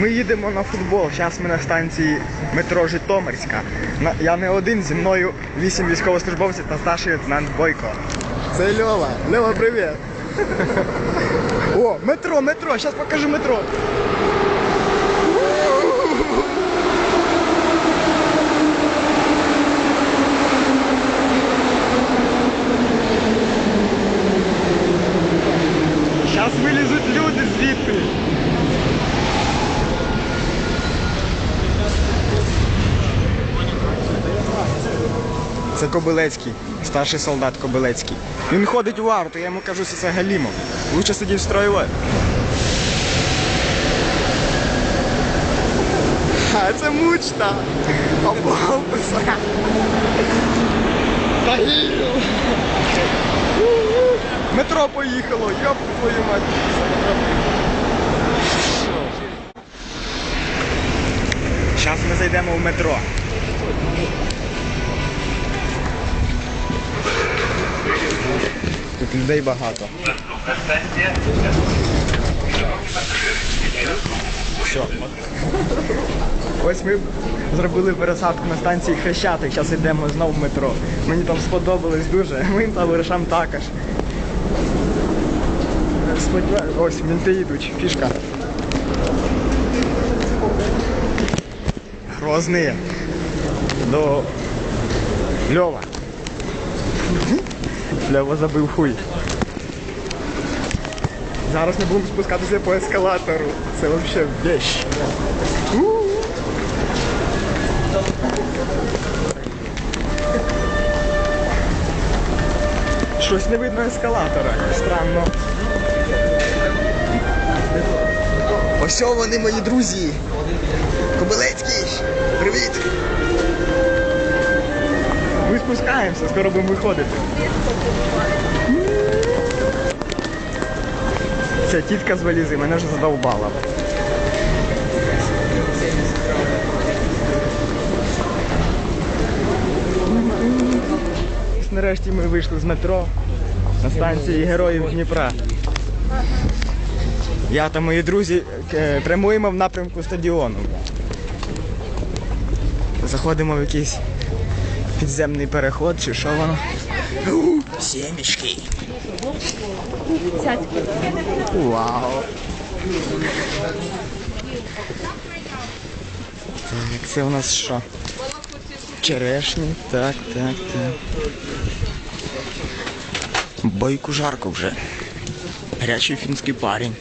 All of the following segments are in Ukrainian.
Ми їдемо на футбол. Зараз ми на станції метро Житомирська. Я не один, зі мною вісім військовослужбовців та старший лейтенант Бойко. Це Льова. Льова, привіт. О, метро, метро, зараз покажу метро. Зараз вилізуть люди звідти. Це Кобилецький, старший солдат Кобилецький. Він ходить у варту, я йому кажу, що це Галімов. Лучше сидів строєвой. А це мучта. Загинув. Метро поїхало, йоп твою мать. Зараз ми зайдемо в метро. Тут людей багато. Все. Ось ми зробили пересадку на станції Хрещатик, зараз йдемо знову в метро. Мені там сподобалось дуже, моїм товаришам також. Сподіваюсь, ось мінти йдуть, фішка. Грозний. До Льова. Льова забив хуй. Зараз ми будемо спускатися по ескалатору. Це взагалі вещь. Щось не видно ескалатора. Странно. Ось вони мої друзі. Кобилецький. Привіт. Спускаємося, скоро будемо виходити. Ця тітка з валізи мене вже задовбала. Нарешті ми вийшли з метро на станції Героїв Дніпра. Я та мої друзі е, прямуємо в напрямку стадіону. Заходимо в якийсь підземний переход чи що воно. У, Сімічки. Вау. Так, це у нас що? Черешні, так, так, так. Бойку жарко вже. Гарячий фінський парень.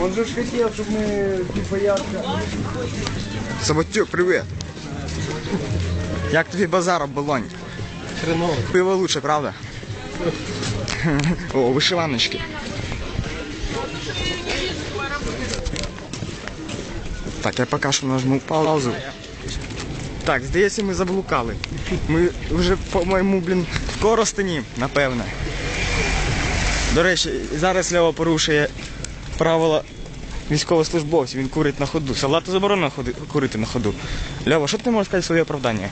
Он же ж хотел, чтобы мы типа ярко. Саботюк, привіт. Як тобі базар оболонь? Хреново. Пиво лучше, правда? О, вишиваночки. Так, я поки що нажму паузу. Так, здається, ми заблукали. Ми вже, по-моєму, блін, в Коростені, напевне. До речі, зараз Лева порушує правила військовослужбовців, він курить на ходу. Салату заборонено ходи- курити на ходу. Лева, що ти можеш сказати своє оправдання?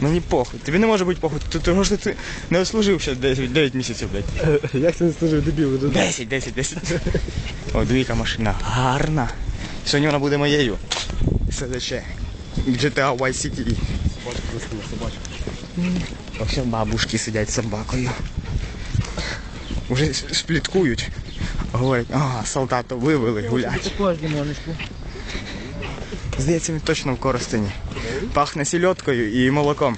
Мені похуй. Тобі не може бути похуй. Ти того що ти не ослужив ще 9, 9 місяців, блядь. Як ти не служив, дебіл? вже? 10, 10, 10. О, двійка машина. Гарна. Сьогодні вона буде моєю. СДЧ. GTA Vice City. Собачка собачку. Ось бабушки сидять з собакою. Уже спліткують. Говорять, ага, солдата вивели гулять. Здається, він точно в Коростені. Пахне сільоткою і молоком.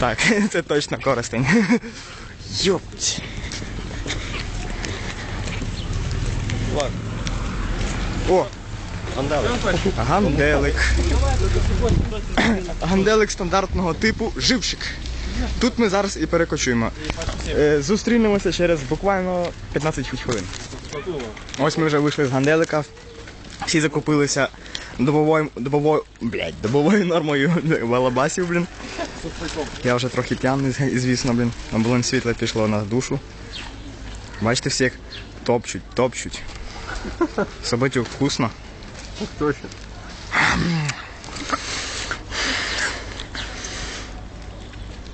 Так, це точно Коростень. Йопть. О, ганделик. Ганделик стандартного типу живчик. Тут ми зараз і перекочуємо. Е, Зустрінемося через буквально 15 хвилин. Ось ми вже вийшли з ганделика. Всі закупилися добовою, добовою, блядь, добовою нормою валабасів, блін. Я вже трохи п'яний, звісно, блін. Оболонь світло пішло на душу. Бачите, всіх топчуть, топчуть. Собатюк вкусно. Точно.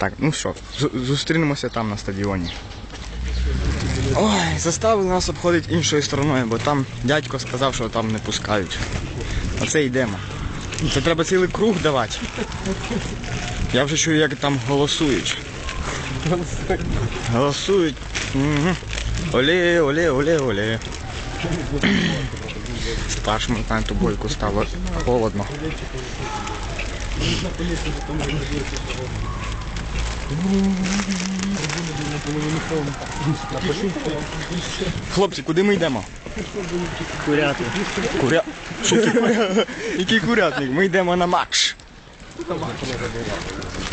Так, ну що, зустрінемося там на стадіоні. Ой, заставили нас обходити іншою стороною, бо там дядько сказав, що там не пускають. Оце йдемо. Це треба цілий круг давати. Я вже чую, як там голосують. Голосують. Угу. Оле, оле, оле, оле. Старшому танку бойку стало холодно. Хлопці, куди ми йдемо? Курятник. Куря... Який куря... Курятник? Ми йдемо на матч.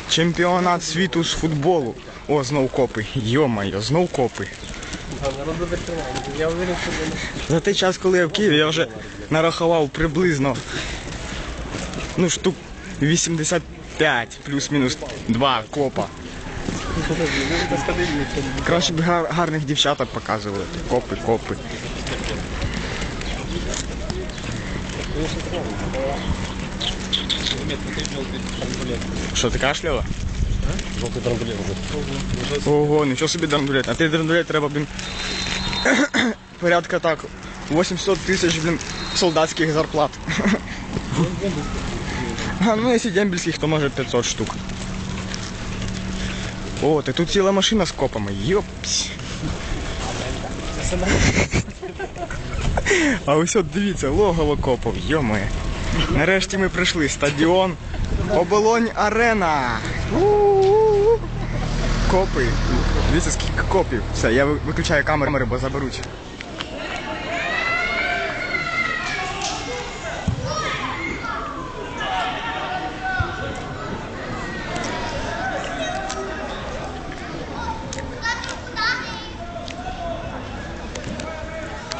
Чемпіонат світу з футболу. О, знов копи. Йо-моє, знов копи. За той час, коли я в Києві, я вже нарахував приблизно ну, штук 85 плюс-мінус 2 копа. Краще б гар- гарних дівчаток показували. Копи, копи. Що ти кашляла? Жовтий трамбулет. Ого, нічого собі драндулет. А ти драндулет треба, блін, порядка так, 800 тисяч, блін, солдатських зарплат. А ну, якщо дембельських, то може 500 штук. О, ти тут ціла машина з копами. Йопсь. А ось от дивіться, логово копов, йоми. Нарешті ми прийшли. Стадіон Оболонь Арена. У-у-у. Копи. Дивіться, скільки копів. Все, я ви- виключаю камери, бо заберуть.